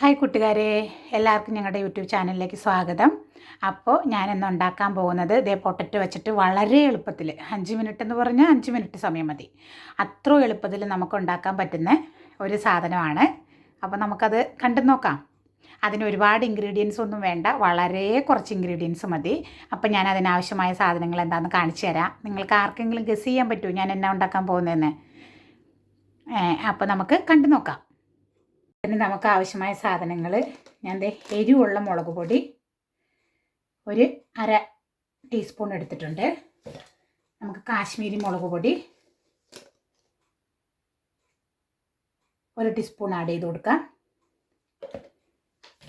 Hi കൂട്ടുകാരെ എല്ലാവർക്കും ഞങ്ങളുടെ യൂട്യൂബ് ചാനലിലേക്ക് സ്വാഗതം. അപ്പോൾ ഞാനിന്ന് ഉണ്ടാക്കാൻ പോകുന്നത് ഇതേ പൊട്ടറ്റ് വെച്ചിട്ട് വളരെ എളുപ്പത്തിൽ അഞ്ച് മിനിറ്റ് എന്ന് പറഞ്ഞാൽ അഞ്ച് മിനിറ്റ് സമയം മതി. അത്ര എളുപ്പത്തിൽ നമുക്ക് ഉണ്ടാക്കാൻ പറ്റുന്ന ഒരു സാധനമാണ്. അപ്പോൾ നമുക്കത് കണ്ടു നോക്കാം. അതിന് ഒരുപാട് ഇൻഗ്രീഡിയൻസ് ഒന്നും വേണ്ട വളരെ കുറച്ച് ഇൻഗ്രീഡിയൻസ് മതി. അപ്പോൾ ഞാൻ അതിനാവശ്യമായ സാധനങ്ങൾ എന്താണെന്ന് കാണിച്ചു തരാം. നിങ്ങൾക്ക് ആർക്കെങ്കിലും ഗസ് ചെയ്യാൻ പറ്റുമോ ഞാൻ എന്നാ ഉണ്ടാക്കാൻ പോകുന്നതെന്ന്? അപ്പോൾ നമുക്ക് കണ്ടു നോക്കാം. പിന്നെ നമുക്ക് ആവശ്യമായ സാധനങ്ങൾ ഞാൻ ദേ എരിവുള്ള മുളക് പൊടി ഒരു അര ടീസ്പൂൺ എടുത്തിട്ടുണ്ട്. നമുക്ക് കാശ്മീരി മുളക് പൊടി ഒരു ടീസ്പൂൺ ആഡ് ചെയ്ത് കൊടുക്കാം.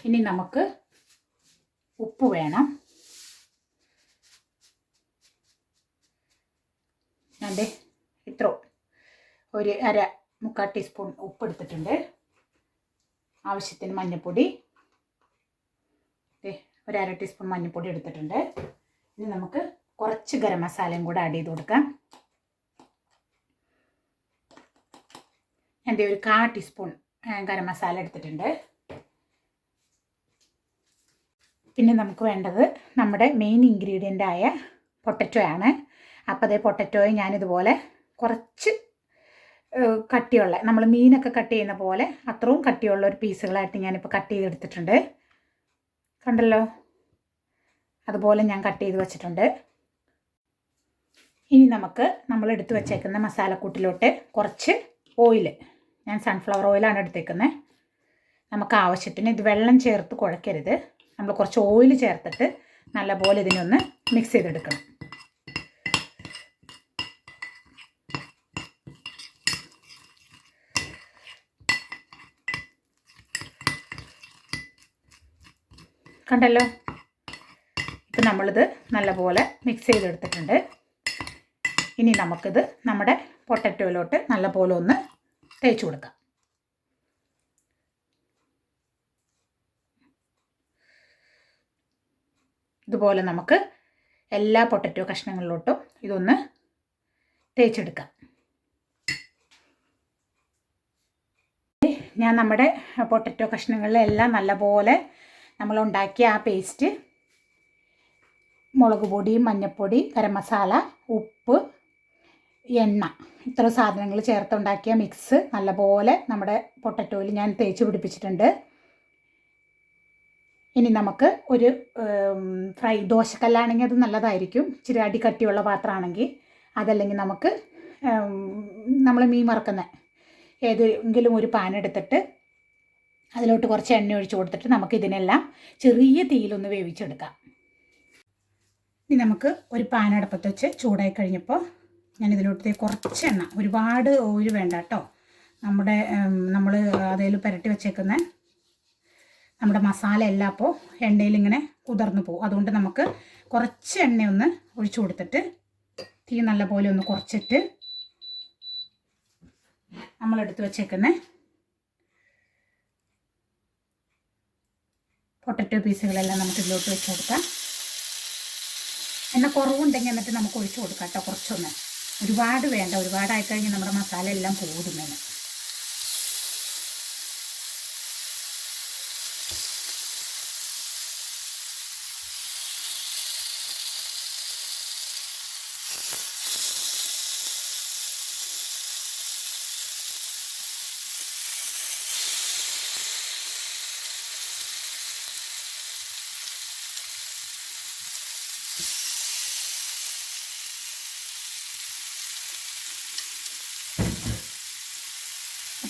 ഇനി നമുക്ക് ഉപ്പ് വേണം. ഞാൻ ഇത്ര ഒരു അര മുക്കാൽ ടീസ്പൂൺ ഉപ്പ് എടുത്തിട്ടുണ്ട്. ആവശ്യത്തിന് മഞ്ഞൾപ്പൊടി ഒരു അര ടീസ്പൂൺ മഞ്ഞൾപ്പൊടി എടുത്തിട്ടുണ്ട്. ഇനി നമുക്ക് കുറച്ച് ഗരം മസാലയും കൂടെ ആഡ് ചെയ്ത് കൊടുക്കാം. എന്റെ ഒരു കാ ടീസ്പൂൺ ഗരം മസാല എടുത്തിട്ടുണ്ട്. പിന്നെ നമുക്ക് വേണ്ടത് നമ്മുടെ മെയിൻ ഇൻഗ്രീഡിയന്റായ പൊട്ടറ്റോ ആണ്. അപ്പോൾ അതേ പൊട്ടറ്റോയെ ഞാനിതുപോലെ കുറച്ച് കട്ടിയുള്ള നമ്മൾ മീനൊക്കെ കട്ട് ചെയ്യുന്ന പോലെ അത്രയും കട്ടിയുള്ള ഒരു പീസുകളായിട്ട് ഞാനിപ്പോൾ കട്ട് ചെയ്തെടുത്തിട്ടുണ്ട്. കണ്ടല്ലോ? അതുപോലെ ഞാൻ കട്ട് ചെയ്ത് വച്ചിട്ടുണ്ട്. ഇനി നമുക്ക് നമ്മൾ എടുത്തു വച്ചേക്കുന്ന മസാലക്കൂട്ടിലോട്ട് കുറച്ച് ഓയിൽ ഞാൻ സൺഫ്ലവർ ഓയിലാണ് എടുത്തേക്കുന്നത് നമുക്ക് ആവശ്യത്തിന് ഇത് വെള്ളം ചേർത്ത് കുഴക്കരുത്. നമ്മൾ കുറച്ച് ഓയിൽ ചേർത്തിട്ട് നല്ലപോലെ ഇതിനൊന്ന് മിക്സ് ചെയ്തെടുക്കണം. കണ്ടല്ലോ? ഇപ്പം നമ്മളിത് നല്ലപോലെ മിക്സ് ചെയ്തെടുത്തിട്ടുണ്ട്. ഇനി നമുക്കിത് നമ്മുടെ പൊട്ടറ്റോയിലോട്ട് നല്ലപോലെ ഒന്ന് തേച്ച് കൊടുക്കാം. ഇതുപോലെ നമുക്ക് എല്ലാ പൊട്ടറ്റോ കഷ്ണങ്ങളിലോട്ടും ഇതൊന്ന് തേച്ചെടുക്കാം. ഞാൻ നമ്മുടെ പൊട്ടറ്റോ കഷ്ണങ്ങളിലെല്ലാം നല്ലപോലെ നമ്മൾ ഉണ്ടാക്കിയ ആ പേസ്റ്റ് മുളക് പൊടി മഞ്ഞൾപ്പൊടി ഗരം മസാല ഉപ്പ് എണ്ണ. ഇത്ര സാധനങ്ങൾ ചേർത്തുണ്ടാക്കിയ മിക്സ് നല്ലപോലെ നമ്മുടെ പൊട്ടറ്റോയിൽ ഞാൻ തേച്ച് പിടിപ്പിച്ചിട്ടുണ്ട്. ഇനി നമുക്ക് ഒരു ഫ്രൈ ദോശക്കല്ലാണെങ്കിൽ അത് നല്ലതായിരിക്കും. ഇച്ചിരി അടി കട്ടിയുള്ള പാത്രമാണെങ്കിൽ അതല്ലെങ്കിൽ നമുക്ക് നമ്മൾ മീൻ മറക്കുന്ന ഏതെങ്കിലും ഒരു പാൻ എടുത്തിട്ട് അതിലോട്ട് കുറച്ച് എണ്ണ ഒഴിച്ച് കൊടുത്തിട്ട് നമുക്ക് ഇതിനെല്ലാം ചെറിയ തീയിലൊന്ന് വേവിച്ചെടുക്കാം. ഇനി നമുക്ക് ഒരു പാൻ അടുപ്പത്ത് വെച്ച് ചൂടായി കഴിഞ്ഞപ്പോൾ ഞാൻ ഇതിലോട്ട് കുറച്ച് എണ്ണ ഒരുപാട് ഓയിൽ വേണ്ട കേട്ടോ. നമ്മുടെ നമ്മൾ അതിൽ പുരട്ടി വെച്ചേക്കുന്ന നമ്മുടെ മസാല എല്ലാം അപ്പോൾ എണ്ണയിൽ ഇങ്ങനെ കുതിർന്നു പോകും. അതുകൊണ്ട് നമുക്ക് കുറച്ച് എണ്ണയൊന്ന് ഒഴിച്ചു കൊടുത്തിട്ട് തീ നല്ലപോലെ ഒന്ന് കുറച്ചിട്ട് നമ്മളെടുത്ത് വെച്ചേക്കുന്ന പൊട്ടറ്റോ പീസുകളെല്ലാം നമുക്ക് ഇതിലോട്ട് വെച്ച് കൊടുക്കാം. എണ്ണ കുറവുണ്ടെങ്കിൽ എന്നിട്ട് നമുക്ക് ഒഴിച്ചു കൊടുക്കാം കേട്ടോ കുറച്ചൊന്ന്. ഒരുപാട് വേണ്ട ഒരുപാടായി കഴിഞ്ഞാൽ നമ്മുടെ മസാല എല്ലാം പോകുന്നതിന്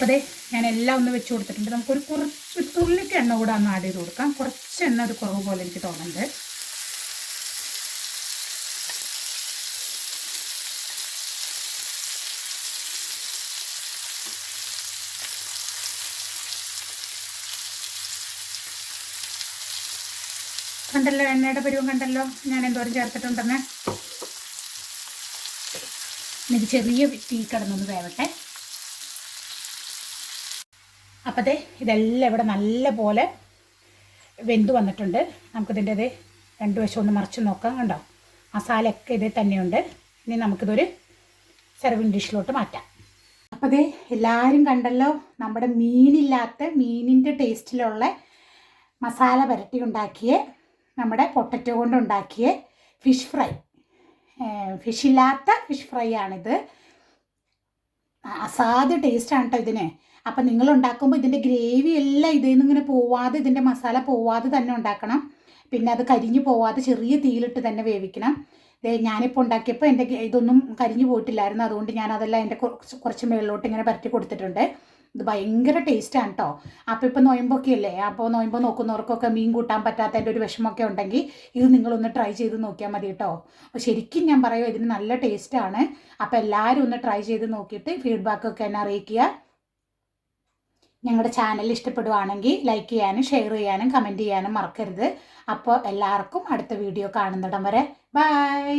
അപ്പോൾ അതെ ഞാൻ എല്ലാം ഒന്ന് വെച്ച് കൊടുത്തിട്ടുണ്ട്. നമുക്കൊരു കുറച്ച് തുള്ളിക്ക് എണ്ണ കൂടെ ഒന്ന് ആഡ് ചെയ്ത് കൊടുക്കാം. കുറച്ച് എണ്ണ ഒരു കുറവ് പോലെ എനിക്ക് തോന്നുന്നുണ്ട്. കണ്ടല്ലോ എണ്ണയുടെ പരുവം കണ്ടല്ലോ? ഞാൻ എന്തോരം ചേർത്തിട്ടുണ്ടെന്ന് എനിക്ക് ചെറിയ തീ കിടന്നൊന്ന് വേവട്ടെ. അപ്പോഴത്തെ ഇതെല്ലാം ഇവിടെ നല്ല പോലെ വെന്ത് വന്നിട്ടുണ്ട്. നമുക്കിതിന്റെ ഇത് രണ്ട് വശം ഒന്ന് മറിച്ച് നോക്കാം കണ്ടോ? മസാലയൊക്കെ ഇതേ തന്നെയുണ്ട്. ഇനി നമുക്കിതൊരു സെർവിങ് ഡിഷിലോട്ട് മാറ്റാം. അപ്പോൾ ദേ എല്ലാവരും കണ്ടല്ലോ നമ്മുടെ മീനില്ലാത്ത മീനിന്റെ ടേസ്റ്റിലുള്ള മസാല പുരട്ടി ഉണ്ടാക്കിയ നമ്മുടെ പൊട്ടറ്റോ കൊണ്ട് ഉണ്ടാക്കിയ ഫിഷ് ഫ്രൈ ഫിഷില്ലാത്ത ഫിഷ് ഫ്രൈ ആണിത്. അസാധ്യ ടേസ്റ്റാണ് കേട്ടോ ഇതിന്. അപ്പം നിങ്ങൾ ഉണ്ടാക്കുമ്പോൾ ഇതിന്റെ ഗ്രേവി എല്ലാം ഇതിൽ നിന്ന് പോവാതെ ഇതിന്റെ മസാല പോവാതെ തന്നെ ഉണ്ടാക്കണം. പിന്നെ അത് കരിഞ്ഞു പോവാതെ ചെറിയ തീയിലിട്ട് തന്നെ വേവിക്കണം. ഞാനിപ്പോൾ ഉണ്ടാക്കിയപ്പോൾ എന്റെ ഇതൊന്നും കരിഞ്ഞു പോയിട്ടില്ലായിരുന്നു. അതുകൊണ്ട് ഞാൻ അതെല്ലാം എന്റെ കുറച്ച് കുറച്ച് മേളിലോട്ട് ഇങ്ങനെ പരറ്റി കൊടുത്തിട്ടുണ്ട്. ഇത് ഭയങ്കര ടേസ്റ്റാണ് കേട്ടോ അപ്പോൾ ഇപ്പോൾ നോയമ്പൊക്കെ അല്ലേ അപ്പോൾ നോയമ്പ് നോക്കുന്നവർക്കൊക്കെ മീൻ കൂട്ടാൻ പറ്റാത്തതിന്റെ ഒരു വിഷമമൊക്കെ ഉണ്ടെങ്കിൽ ഇത് നിങ്ങളൊന്ന് ട്രൈ ചെയ്ത് നോക്കിയാൽ മതി കേട്ടോ ശരിക്കും ഞാൻ പറയുമോ ഇതിന് നല്ല ടേസ്റ്റാണ് അപ്പോൾ എല്ലാവരും ഒന്ന് ട്രൈ ചെയ്ത് നോക്കിയിട്ട് ഫീഡ്ബാക്കൊക്കെ എന്നെ അറിയിക്കുക. ഞങ്ങളുടെ ചാനൽ ഇഷ്ടപ്പെടുവാണെങ്കിൽ ലൈക്ക് ചെയ്യാനും ഷെയർ ചെയ്യാനും കമന്റ് ചെയ്യാനും മറക്കരുത്. അപ്പോൾ എല്ലാവർക്കും അടുത്ത വീഡിയോ കാണുന്നിടം വരെ ബൈ